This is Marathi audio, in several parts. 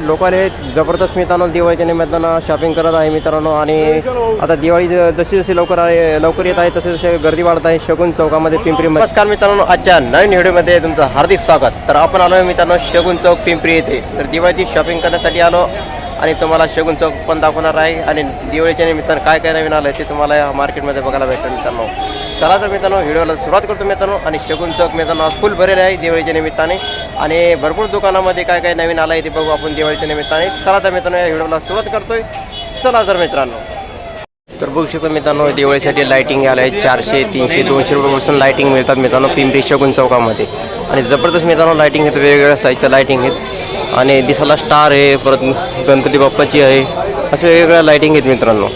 लोक जबरदस्त मित्रांनो दिवाळीच्या निमित्तानं शॉपिंग करत आहे मित्रांनो आणि आता दिवाळी जशी जशी लवकर आहे लवकर येत आहे तसे तसे गर्दी वाढत आहे. शगुन चौकामध्ये पिंपरी नमस्कार मित्रांनो आजच्या नवीन व्हिडिओमध्ये तुमचं हार्दिक स्वागत. तर आपण आलो मित्रांनो शगुन चौक पिंपरी येथे. तर दिवाळीची शॉपिंग करण्यासाठी आलो आणि तुम्हाला शगुन चौक पण दाखवणार आहे. आणि दिवाळीच्या निमित्तानं काय काय नवीन आलं ते तुम्हाला या मार्केटमध्ये बघायला भेटेल मित्रांनो. चला तर मित्रांनो व्हिडिओला सुरुवात करतो मित्रांनो. आणि शगुन चौक मित्रांनो फुल भरेल आहे दिवाळीच्या निमित्ताने. आणि भरपूर दुकानामध्ये काय काय नवीन आलं आहे ते बघू आपण दिवाळीच्या निमित्ताने. चला तर मित्रांनो या व्हिडिओला सुरुवात करतोय. चला तर मित्रांनो. तर बघू शकतो मित्रांनो दिवाळीसाठी लायटिंग आलं आहे चारशे तीनशे दोनशे रुपयापासून लायटिंग मिळतात मित्रांनो पिंपरी शगुन चौकामध्ये. आणि जबरदस्त मित्रांनो लायटिंग आहेत वेगवेगळ्या साईजच्या लायटिंग आहेत. आणि दिसाला स्टार आहे परत गणपती बाप्पाची आहे. असे वेगवेगळ्या लायटिंग आहेत मित्रांनो.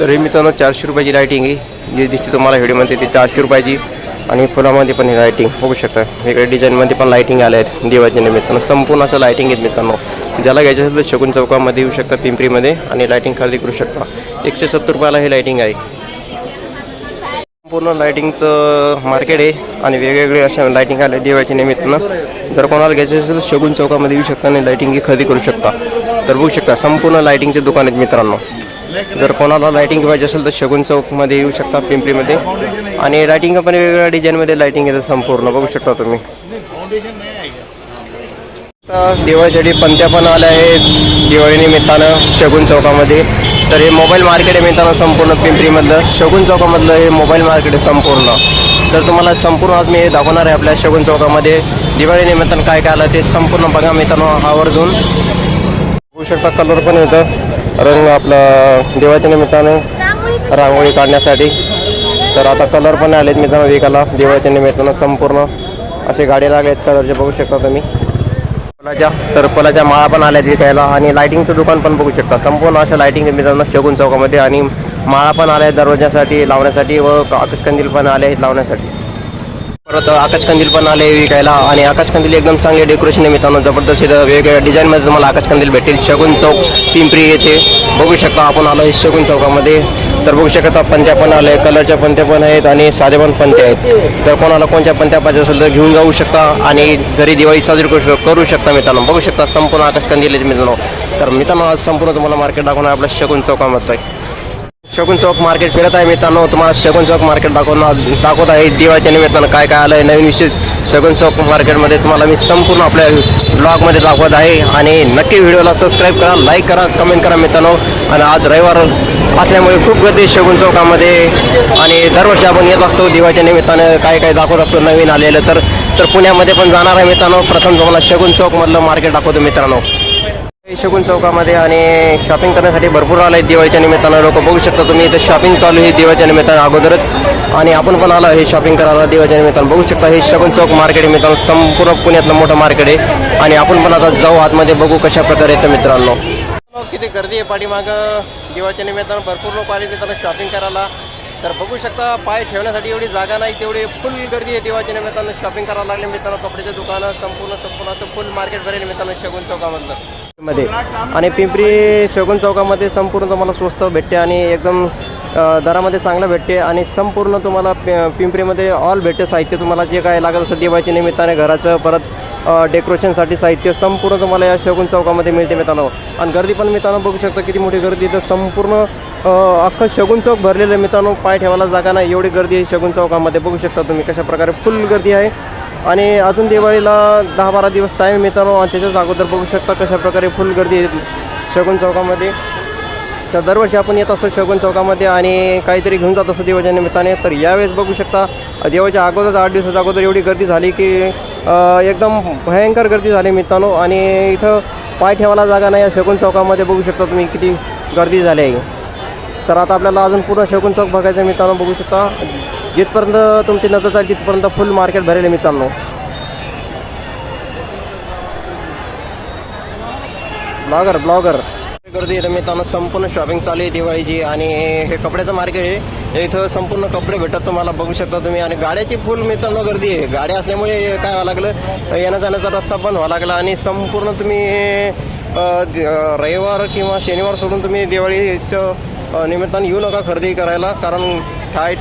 तर हे मित्रांनो चारशे रुपयाची लायटिंग आहे. जी दिसते तुम्हाला व्हिडिओमध्ये ती चारशे रुपयाची. आणि फुलामध्ये पण हे लाईटिंग बघू शकता. वेगळ्या डिझाईनमध्ये पण लाईटिंग आल्या आहेत दिवाळीच्या निमित्तानं. संपूर्ण असं लाईटिंग आहेत मित्रांनो. ज्याला घ्यायचं असेल तर शकुन चौकामध्ये येऊ शकता पिंपरीमध्ये आणि लाईटिंग खरेदी करू शकता. एकशे सत्तर रुपयाला हे लाईटिंग आहे. संपूर्ण लाईटिंगचं मार्केट आहे आणि वेगवेगळे अशा लाईटिंग आल्या दिवाळीच्या निमित्तानं. जर कोणाला घ्यायचं असेल तर शगुन चौकामध्ये येऊ शकता आणि लाईटिंग खरेदी करू शकता. तर बघू शकता संपूर्ण लाईटिंगचे दुकान आहेत मित्रांनो. जर कोणाला लाईटिंग पाहिजे असेल तर शगुन चौकमध्ये येऊ शकता पिंपरीमध्ये. आणि लाईटिंग पण वेगवेगळ्या डिझाईनमध्ये लाईटिंग येतं संपूर्ण बघू शकता तुम्ही. दिवाळीसाठी पंत्या पण आल्या आहेत दिवाळीनिमित्तानं शगुन चौकामध्ये. तर हे मोबाईल मार्केट आहे संपूर्ण पिंपरीमधलं. शगुन चौकामधलं हे मोबाईल मार्केट आहे संपूर्ण. तर तुम्हाला संपूर्ण आज मी दाखवणार आहे आपल्या शगुन चौकामध्ये. दिवाळी निमित्तानं काय काय आलं ते संपूर्ण बघा मिळताना आवर्जून. होऊ शकता कलर पण येतं. रंग आपला दिवाळीच्या निमित्ताने रांगोळी काढण्यासाठी. तर आता कलर पण आलेत मित्रांनो विकायला दिवाळीच्या निमित्तानं संपूर्ण. असे गाडी लागले आहेत कलरचे बघू शकता तुम्ही. फुलाच्या तर फुलाच्या माळा पण आल्यात विकायला आणि लायटिंगचं दुकान पण बघू शकता. संपूर्ण अशा लायटिंग मित्रांनो शगुन चौकामध्ये आणि माळा पण आल्या दरवाजासाठी लावण्यासाठी व आकाशकंदील पण आले आहेत लावण्यासाठी. परत आकाशकंदील पण आले विकायला आणि आकाशकंदील एकदम चांगले डेकोरेशन आहे मित्रांनो. जबरदस्त इथं वेगवेगळ्या डिझाईनमध्ये तुम्हाला आकाशकंदील भेटेल शगुन चौक पिंपरी येथे. बघू शकता आपण आलो आहे शगुन चौकामध्ये. तर बघू शकता पंत्या पण आले कलरच्या पंत्या पण आहेत आणि साधे पण पंत्या आहेत. तर कोणाला कोणत्या पंत्या पाहिजे असेल तर घेऊन जाऊ शकता आणि घरी दिवाळी साजरी करू शक- करू शकता मित्रांनो. बघू शकता संपूर्ण आकाशकंदील मित्रांनो. तर मित्रांनो आज संपूर्ण तुम्हाला मार्केट दाखवणार आपल्या शगुन चौकामध्ये. शगुन चौक मार्केट फिरत आहे मित्रांनो. तुम्हाला शगुन चौक मार्केट दाखवणार दाखवत आहे. दिवाळीच्या निमित्तानं काय काय आलं आहे नवीन विशेष शगुन चौक मार्केटमध्ये तुम्हाला मी संपूर्ण आपल्या ब्लॉगमध्ये दाखवत आहे. आणि नक्की व्हिडिओला सबस्क्राईब करा लाईक करा कमेंट करा मित्रांनो. आणि आज रविवार असल्यामुळे खूप गर्दी आहे शगुन चौकामध्ये. आणि दरवर्षी आपण येत असतो. दिवाळीच्या निमित्तानं काय काय दाखवत असतो नवीन आलेलं तर तर पुण्यामध्ये पण जाणार आहे मित्रांनो. प्रथम तुम्हाला शगुन चौकमधलं मार्केट दाखवतो मित्रांनो. शगुन चौकामध्ये आणि शॉपिंग करण्यासाठी भरपूर आलं आहे दिवाळीच्या निमित्तानं. लोक बघू शकता तुम्ही इथं शॉपिंग चालू आहे दिवाळीच्या निमित्तानं अगोदरच. आणि आपण पण आलो हे शॉपिंग करायला दिवाळीच्या निमित्तानं. बघू शकता हे शगुन चौक मार्केट आहे मित्रांनो. संपूर्ण पुण्यातलं मोठं मार्केट आहे. आणि आपण पण आता जाऊ आतमध्ये बघू कशा प्रकारे येतं मित्रांनो. किती गर्दी आहे पाठीमागं. दिवाळीच्या निमित्तानं भरपूर लोक आले मित्रांनो शॉपिंग करायला. तर बघू शकता पाय ठेवण्यासाठी एवढी जागा नाही तेवढी फुल गर्दी आहे दिवाळीच्या निमित्तानं. शॉपिंग करायला लागले मित्रांनो कपड्याचे दुकानं संपूर्ण संपूर्ण असं फुल मार्केट भरेल मित्रांनो शगुन चौकामधलं. मध्ये. आणि पिंपरी शगुन चौकामध्ये संपूर्ण तुम्हाला स्वस्त भेटते आणि एकदम दरामध्ये चांगलं भेटते आणि संपूर्ण तुम्हाला पिंपरीमध्ये ऑल भेटते साहित्य. तुम्हाला जे काय लागत असं दिवाळीच्या निमित्ताने घराचं परत डेकोरेशनसाठी साहित्य संपूर्ण तुम्हाला या शगुन चौकामध्ये मिळते मित्रांनो. आणि गर्दी पण मित्रांनो बघू शकता किती मोठी गर्दी तर संपूर्ण अख्खं शगुन चौक भरलेलं मित्रांनो. पाय ठेवायला जागा नाही. एवढी गर्दी आहे शगुन चौकामध्ये. बघू शकता तुम्ही कशा प्रकारे फुल गर्दी आहे. आणि अजून दिवाळीला दहा बारा दिवस टाईम मित्रांनो आणि त्याच्याच अगोदर बघू शकता कशाप्रकारे फुल गर्दी शगुन चौकामध्ये. तर दरवर्षी आपण येत असतो शगुन चौकामध्ये आणि काहीतरी घेऊन जात असतो दिवाळीच्या निमित्ताने. तर यावेळेस बघू शकता देवाच्या अगोदरच आठ दिवसाच्या अगोदर एवढी गर्दी झाली की एकदम भयंकर गर्दी झाली मित्रांनो आणि इथं पाय ठेवायला जागा नाही या शगुन चौकामध्ये बघू शकता तुम्ही किती गर्दी झाली आहे. तर आता आपल्याला अजून पूर्ण शगुन चौक बघायचं मित्रांनो बघू शकता. जिथपर्यंत तुमची नजर जाईल तिथपर्यंत फुल मार्केट भरेल आहे मित्रांनो. ब्लॉगर ब्लॉगर गर्दी आहे मित्रांनो संपूर्ण शॉपिंग चालू आहे दिवाळीची आणि हे कपड्याचं मार्केट आहे. इथं संपूर्ण कपडे भेटतात तुम्हाला बघू शकता तुम्ही. आणि गाड्याची फुल मित्रांनो गर्दी आहे. गाड्या असल्यामुळे काय व्हावं लागलं? येण्या जाण्याचा रस्ता पण व्हावा लागला आणि संपूर्ण तुम्ही रविवार किंवा शनिवार सोडून तुम्ही दिवाळीचं निमित्तानं येऊ नका खरेदी करायला. कारण काय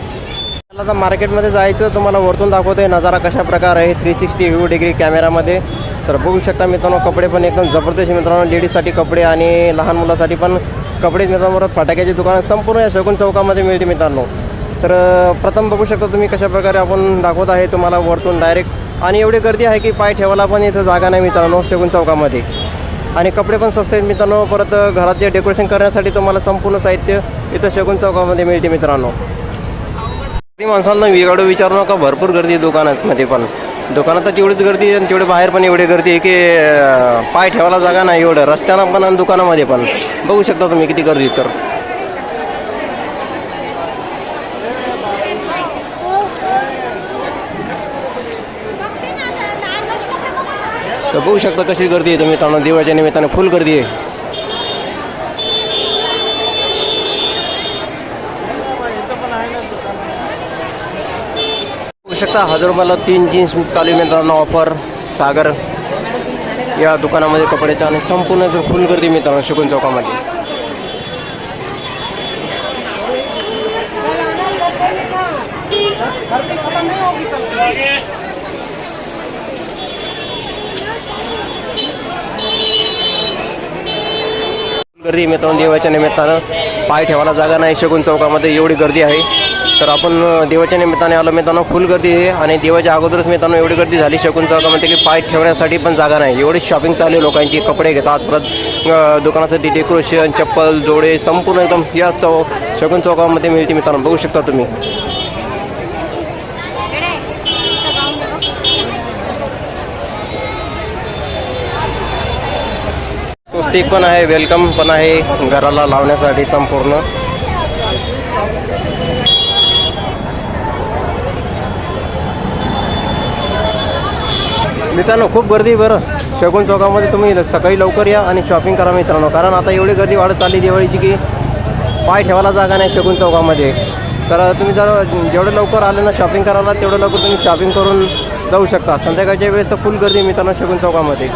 आता मार्केटमध्ये जायचं तुम्हाला वरतून दाखवते नजारा कशा प्रकार आहे. थ्री सिक्स्टी व्ह्यू डिग्री कॅमेरामध्ये तर बघू शकता मित्रांनो कपडे पण एकदम जबरदस्त मित्रांनो. लेडीजसाठी कपडे आणि लहान मुलासाठी पण कपडे मित्रांनो. परत फटाक्याची दुकानं संपूर्ण या शगुन चौकामध्ये मिळते मित्रांनो. तर प्रथम बघू शकता तुम्ही कशा प्रकारे आपण दाखवत आहे तुम्हाला वरतून डायरेक्ट आणि एवढी गर्दी आहे की पाय ठेवायला पण इथं जागा नाही मित्रांनो शगुन चौकामध्ये. आणि कपडे पण स्वस्त आहेत मित्रांनो. परत घरात जे डेकोरेशन करण्यासाठी तुम्हाला संपूर्ण साहित्य इथं शगुन चौकामध्ये मिळते मित्रांनो. ती माणसांना वेगळं विचारू नका. भरपूर गर्दी आहे दुकानामध्ये पण. दुकानात तर तेवढीच गर्दी आहे आणि तेवढे बाहेर पण एवढी गर्दी आहे की पाय ठेवायला जागा नाही एवढं. रस्त्यानं पण आणि दुकानामध्ये पण. बघू शकता तुम्ही किती गर्दी तर. तर बघू शकता कशी गर्दी आहे तुम्ही त्यांना देवाच्या निमित्ताने फुल गर्दी आहे. बघू शकता हजार रुपयाला तीन जीन्स चालू मित्रांनो ऑफर सागर या दुकानामध्ये कपड्याच्या आणि संपूर्ण फुल गर्दी मित्रांनो शिकून चौकामध्ये. गर्दी मित्रांनो देवाच्या निमित्तानं पाय ठेवायला जागा नाही. शगुन चौकामध्ये एवढी गर्दी आहे. तर आपण देवाच्या निमित्ताने आलो मित्रांनो फुल गर्दी आहे. आणि देवाच्या अगोदरच मित्रांनो एवढी गर्दी झाली. शकून चौकामध्ये की पाय ठेवण्यासाठी पण जागा नाही. एवढी शॉपिंग चालू आहे लोकांची. कपडे घेतात परत दुकानासाठी डेकोरेशन चप्पल जोडे संपूर्ण एकदम या चौ शकून चौकामध्ये मिळते मित्रांनो. बघू शकता तुम्ही. स्वस्तिक पण आहे वेलकम पण आहे घराला लावण्यासाठी संपूर्ण. मित्रांनो खूप गर्दी आहे बरं. शगुन चौकामध्ये तुम्ही सकाळी लवकर या आणि शॉपिंग करा मित्रांनो. कारण आता एवढी गर्दी वाढत चालली दिवाळीची की पाय ठेवायला जागा नाही शगुन चौकामध्ये. तर तुम्ही जर जेवढं लवकर आले ना शॉपिंग करायला तेवढं लवकर तुम्ही शॉपिंग करून जाऊ शकता. संध्याकाळच्या वेळेस तर फुल गर्दी मित्रांनो शगुन चौकामध्ये.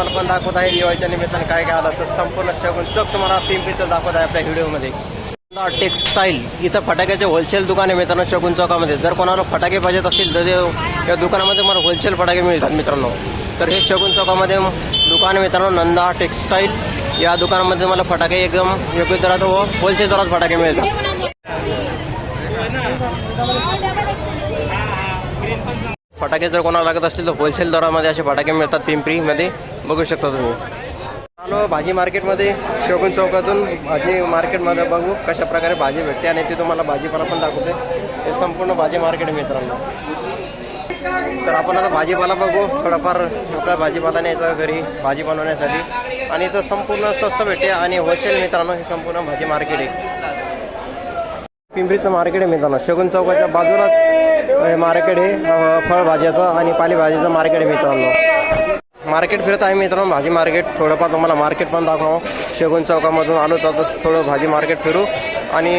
तुम्हाला पण दाखवत आहे. दिवाळीच्या निमित्तानं काय काय आलं तर संपूर्ण शगुन चौक तुम्हाला पिंपीचं दाखवत आहे आपल्या व्हिडिओमध्ये. टेक्सटाईल इथं फटाक्याचे होलसेल दुकान आहे मित्रांनो शगुन चौकामध्ये. जर कोणाला फटाके पाहिजेत असतील तर या दुकानामध्ये मला होलसेल फटाके मिळतात मित्रांनो. तर हे शगुन चौकामध्ये दुकान मित्रांनो नंदा टेक्सटाईल या दुकानामध्ये मला फटाके एकदम योग्य दरात व होलसेल दरात फटाके मिळतात. फटाके जर कोणाला लागत असतील तर होलसेल दरामध्ये असे फटाके मिळतात पिंपरीमध्ये. बघू शकता तुम्ही. आलो भाजी मार्केटमध्ये शोगुन चौकातून भाजी मार्केटमध्ये बघू कशा प्रकारे भाजी भेटते आणि ते तुम्हाला भाजीपाला पण दाखवते. हे संपूर्ण भाजी मार्केट आहे मित्रांनो. तर आपण आता भाजीपाला बघू. थोडाफार आपला भाजीपाला न्यायचा घरी भाजी बनवण्यासाठी. आणि इथं संपूर्ण स्वस्त भेटते आणि होलसेल मित्रांनो हे संपूर्ण भाजी मार्केट आहे. पिंपरीचं मार्केट आहे मित्रांनो. शगुन चौकाच्या बाजूलाच हे मार्केट आहे फळभाज्याचं आणि पालेभाजीचं मार्केट आहे मित्रांनो. मार्केट फिरत आहे मित्रांनो भाजी मार्केट. थोडंफार तुम्हाला मार्केट पण दाखवा. शेगून चौकामधून आलो तर थोडं भाजी मार्केट फिरू आणि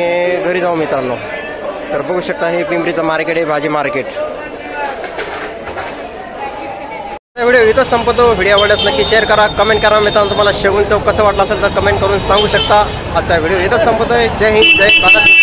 घरी जाऊ मित्रांनो. तर बघू शकता हे पिंपरीचं मार्केट आहे भाजी मार्केट. व्हिडिओ इथं संपतो. व्हिडिओ आवडल्यास नक्की शेअर करा कमेंट करा. मित्रांनो तुम्हाला शेगून चौक कसं वाटलं असेल तर कमेंट करून सांगू शकता. आजचा व्हिडिओ इथं संपतोय. जय हिंद जय भारत.